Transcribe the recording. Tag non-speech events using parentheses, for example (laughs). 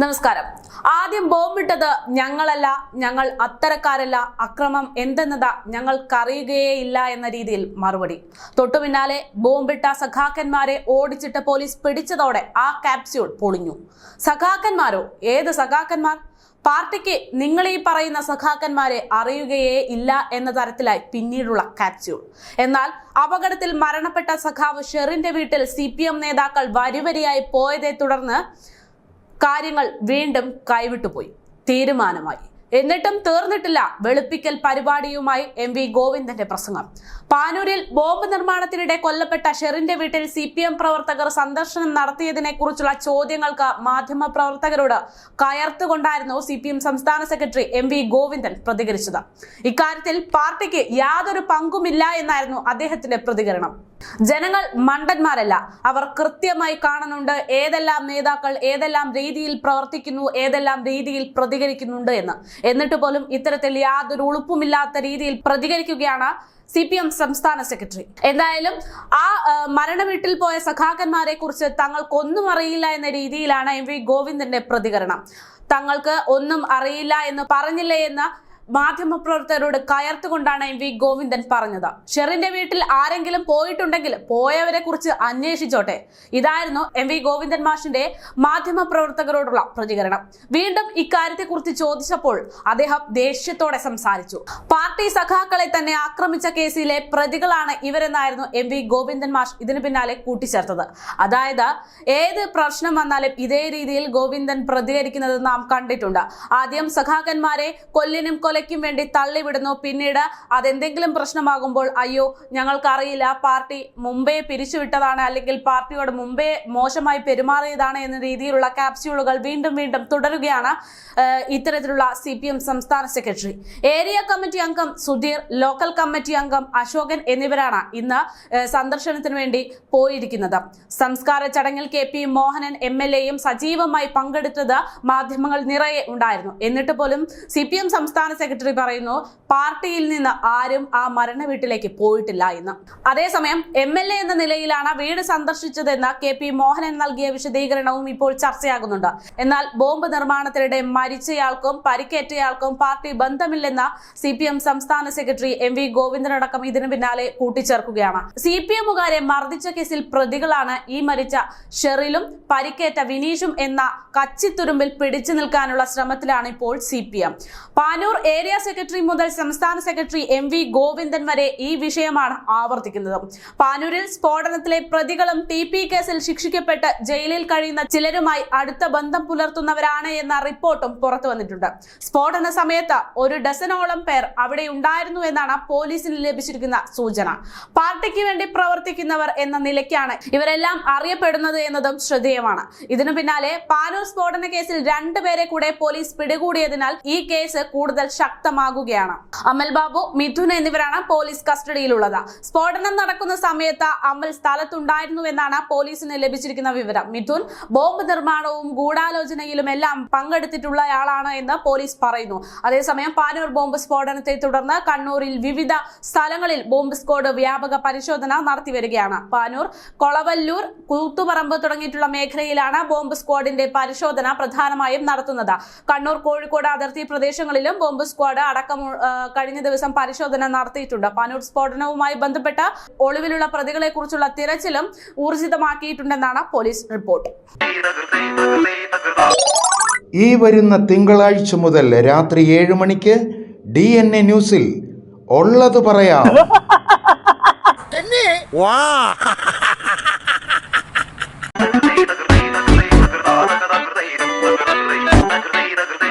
നമസ്കാരം. ആദ്യം ബോംബിട്ടത് ഞങ്ങളല്ല ഞങ്ങൾ അത്തരക്കാരല്ല അക്രമം എന്തെന്നത് ഞങ്ങൾക്കറിയുകയേ ഇല്ല എന്ന രീതിയിൽ മറുപടി. തൊട്ടു പിന്നാലെ ബോംബിട്ട സഖാക്കന്മാരെ ഓടിച്ചിട്ട് പോലീസ് പിടിച്ചതോടെ ആ ക്യാപ്സ്യൂൾ പൊളിഞ്ഞു. സഖാക്കന്മാരോ? ഏത് സഖാക്കന്മാർ? പാർട്ടിക്ക് നിങ്ങൾ ഈ പറയുന്ന സഖാക്കന്മാരെ അറിയുകയേ ഇല്ല എന്ന തരത്തിലായി പിന്നീടുള്ള കാപ്സ്യൂൾ എന്നാൽ അപകടത്തിൽ മരണപ്പെട്ട സഖാവ് ഷെറിന്റെ വീട്ടിൽ സി നേതാക്കൾ വരിവരിയായി പോയതേ തുടർന്ന് കാര്യങ്ങൾ വീണ്ടും കൈവിട്ടുപോയി. തീരുമാനമായി. എന്നിട്ടും തീർന്നിട്ടില്ല വെളുപ്പിക്കൽ പരിപാടിയുമായി എം വി ഗോവിന്ദന്റെ പ്രസംഗം. പാനൂരിൽ ബോംബ് നിർമ്മാണത്തിനിടെ കൊല്ലപ്പെട്ട ഷെറിന്റെ വീട്ടിൽ സി പി എം പ്രവർത്തകർ സന്ദർശനം നടത്തിയതിനെ കുറിച്ചുള്ള ചോദ്യങ്ങൾക്ക് മാധ്യമ പ്രവർത്തകരോട് കയർത്തുകൊണ്ടായിരുന്നു സി പി എം സംസ്ഥാന സെക്രട്ടറി എം വി ഗോവിന്ദൻ പ്രതികരിച്ചത്. ഇക്കാര്യത്തിൽ പാർട്ടിക്ക് യാതൊരു പങ്കുമില്ല എന്നായിരുന്നു അദ്ദേഹത്തിന്റെ പ്രതികരണം. ജനങ്ങൾ മണ്ടന്മാരല്ല. അവർ കൃത്യമായി കാണുന്നുണ്ട് ഏതെല്ലാം നേതാക്കൾ ഏതെല്ലാം രീതിയിൽ പ്രവർത്തിക്കുന്നു ഏതെല്ലാം രീതിയിൽ പ്രതികരിക്കുന്നുണ്ട് എന്ന്. എന്നിട്ട് പോലും ഇത്തരത്തിൽ യാതൊരു ഉളുപ്പുമില്ലാത്ത രീതിയിൽ പ്രതികരിക്കുകയാണ് സി പി എം സംസ്ഥാന സെക്രട്ടറി. എന്തായാലും ആ മരണവീട്ടിൽ മരണ വീട്ടിൽ പോയ സഖാക്കന്മാരെ കുറിച്ച് തങ്ങൾക്കൊന്നും അറിയില്ല എന്ന രീതിയിലാണ് എം വി ഗോവിന്ദന്റെ പ്രതികരണം. തങ്ങൾക്ക് ഒന്നും അറിയില്ല എന്ന് പറഞ്ഞില്ലേ എന്ന് മാധ്യമപ്രവർത്തകരോട് കയർത്തുകൊണ്ടാണ് എം വി ഗോവിന്ദൻ പറഞ്ഞത്. ഷെറിന്റെ വീട്ടിൽ ആരെങ്കിലും പോയിട്ടുണ്ടെങ്കിൽ പോയവരെ കുറിച്ച് അന്വേഷിച്ചോട്ടെ. ഇതായിരുന്നു എം വി ഗോവിന്ദൻ മാഷിന്റെ മാധ്യമപ്രവർത്തകരോടുള്ള പ്രതികരണം. വീണ്ടും ഇക്കാര്യത്തെക്കുറിച്ച് ചോദിച്ചപ്പോൾ അദ്ദേഹം ദേഷ്യത്തോടെ സംസാരിച്ചു. പാർട്ടി സഖാക്കളെ തന്നെ ആക്രമിച്ച കേസിലെ പ്രതികളാണ് ഇവരെന്നായിരുന്നു എം വി ഗോവിന്ദൻ മാഷ് ഇതിനു പിന്നാലെ കൂട്ടിച്ചേർത്തത്. അതായത് ഏത് പ്രശ്നം വന്നാലും ഇതേ രീതിയിൽ ഗോവിന്ദൻ പ്രതികരിക്കുന്നത് നാം കണ്ടിട്ടുണ്ട്. ആദ്യം സഖാക്കന്മാരെ കൊല്ലിനും കൊലയ്ക്കും വേണ്ടി തള്ളിവിടുന്നു. പിന്നീട് അതെന്തെങ്കിലും പ്രശ്നമാകുമ്പോൾ അയ്യോ ഞങ്ങൾക്കറിയില്ല. പാർട്ടി മുമ്പേ പിരിച്ചുവിട്ടതാണ് അല്ലെങ്കിൽ പാർട്ടിയോട് മുംബൈ മോശമായി പെരുമാറിയതാണ് എന്ന രീതിയിലുള്ള ക്യാപ്സ്യൂളുകൾ വീണ്ടും വീണ്ടും തുടരുകയാണ് ഇത്തരത്തിലുള്ള സി പി എം സംസ്ഥാന സെക്രട്ടറി. ഏരിയ കമ്മിറ്റി അംഗം സുധീർ ലോക്കൽ കമ്മിറ്റി അംഗം അശോകൻ എന്നിവരാണ് ഇന്ന് സന്ദർശനത്തിന് വേണ്ടി പോയിരിക്കുന്നത്. സംസ്കാര ചടങ്ങിൽ K P Mohanan M L എയും സജീവമായി പങ്കെടുത്തത് മാധ്യമങ്ങൾ നിറയെ ഉണ്ടായിരുന്നു. എന്നിട്ട് പോലും സി പി എം സംസ്ഥാന സെക്രട്ടറി പറയുന്നു പാർട്ടിയിൽ നിന്ന് ആരും ആ മരണ വീട്ടിലേക്ക് പോയിട്ടില്ല എന്ന്. അതേസമയം എം എൽ എ എന്ന നിലയിലാണ് വീട് സന്ദർശിച്ചതെന്ന് കെ പി മോഹനൻ നൽകിയ വിശദീകരണവും ഇപ്പോൾ ചർച്ചയാകുന്നുണ്ട്. എന്നാൽ ബോംബ് നിർമ്മാണത്തിനിടെ മരിച്ചയാൾക്കും പരിക്കേറ്റയാൾക്കും പാർട്ടി ബന്ധമില്ലെന്ന സി പി എം സംസ്ഥാന സെക്രട്ടറി എം വി ഗോവിന്ദനടക്കം ഇതിനു പിന്നാലെ കൂട്ടിച്ചേർക്കുകയാണ്. സി പി എമ്മുകാരെ മർദ്ദിച്ച കേസിൽ പ്രതികളാണ് ഈ മരിച്ച ഷെറിലും പരിക്കേറ്റ വിനീഷും എന്ന കച്ചിത്തുരുമ്പിൽ പിടിച്ചു നിൽക്കാനുള്ള ശ്രമത്തിലാണ് ഇപ്പോൾ C P M. Panoor area secretary മുതൽ സംസ്ഥാന സെക്രട്ടറി എം വി ഗോവിന്ദൻ വരെ ഈ വിഷയമാണ് ആവർത്തിക്കുന്നത്. പാനൂരിൽ സ്ഫോടനത്തിലെ പ്രതികളും ടി പി കേസിൽ ശിക്ഷിക്കപ്പെട്ട് ജയിലിൽ കഴിയുന്ന ചിലരുമായി അടുത്ത ബന്ധം പുലർത്തുന്നവരാണ് എന്ന റിപ്പോർട്ടും പുറത്തു വന്നിട്ടുണ്ട്. സ്ഫോടന സമയത്ത് ഒരു ഡസനോളം പേർ അവിടെ ഉണ്ടായിരുന്നു എന്നാണ് പോലീസിന് ലഭിച്ചിരിക്കുന്ന സൂചന. പാർട്ടിക്ക് വേണ്ടി പ്രവർത്തിക്കുന്നവർ എന്ന നിലയ്ക്കാണ് ഇവരെല്ലാം അറിയപ്പെടുന്നത് എന്നതും ശ്രദ്ധേയമാണ്. ഇതിനു പിന്നാലെ പാനൂർ സ്ഫോടന കേസിൽ രണ്ടുപേരെ കൂടെ പോലീസ് പിടികൂടിയതിനാൽ ഈ കേസ് കൂടുതൽ ശക്തമാകുകയാണ്. അമൽ ബാബു മിഥുൻ എന്നിവരാണ് പോലീസ് കസ്റ്റഡിയിലുള്ളത്. സ്ഫോടനം നടക്കുന്ന സമയത്ത് അമൽ സ്ഥലത്തുണ്ടായിരുന്നു എന്നാണ് പോലീസിന് ലഭിച്ചിരിക്കുന്ന വിവരം. മിഥുൻ ബോംബ് നിർമ്മാണവും ഗൂഢാലോചനയിലും എല്ലാം പങ്കെടുത്തിട്ടുള്ളയാളാണ് എന്ന് പോലീസ് പറയുന്നു. അതേസമയം പാനൂർ ബോംബ് സ്ഫോടനത്തെ തുടർന്ന് കണ്ണൂരിൽ വിവിധ സ്ഥലങ്ങളിൽ ബോംബ് സ്ക്വാഡ് വ്യാപക പരിശോധന നടത്തി വരികയാണ് പാനൂർ കൊളവല്ലൂർ കൂത്തുപറമ്പ് തുടങ്ങിയിട്ടുള്ള മേഖലയിലാണ് ബോംബ് സ്ക്വാഡിന്റെ പരിശോധന പ്രധാനമായും നടത്തുന്നത്. കണ്ണൂർ കോഴിക്കോട് അതിർത്തി പ്രദേശങ്ങളിലും ബോംബ് സ്ക്വാഡ് അടക്കം കഴിഞ്ഞ ദിവസം പരിശോധന നടത്തിയിട്ടുണ്ട്. പാനൂർ സ്ഫോടനവുമായി ബന്ധപ്പെട്ട ഒളിവിലുള്ള പ്രതികളെ കുറിച്ചുള്ള തിരച്ചിലും ഊർജിതമാക്കിയിട്ടുണ്ടെന്നാണ് പോലീസ് റിപ്പോർട്ട്. ഈ വരുന്ന തിങ്കളാഴ്ച മുതൽ രാത്രി ഏഴ് മണിക്ക് ഡി എൻ എ ന്യൂസിൽ ഉള്ളത് പറയാം. വാ. (laughs)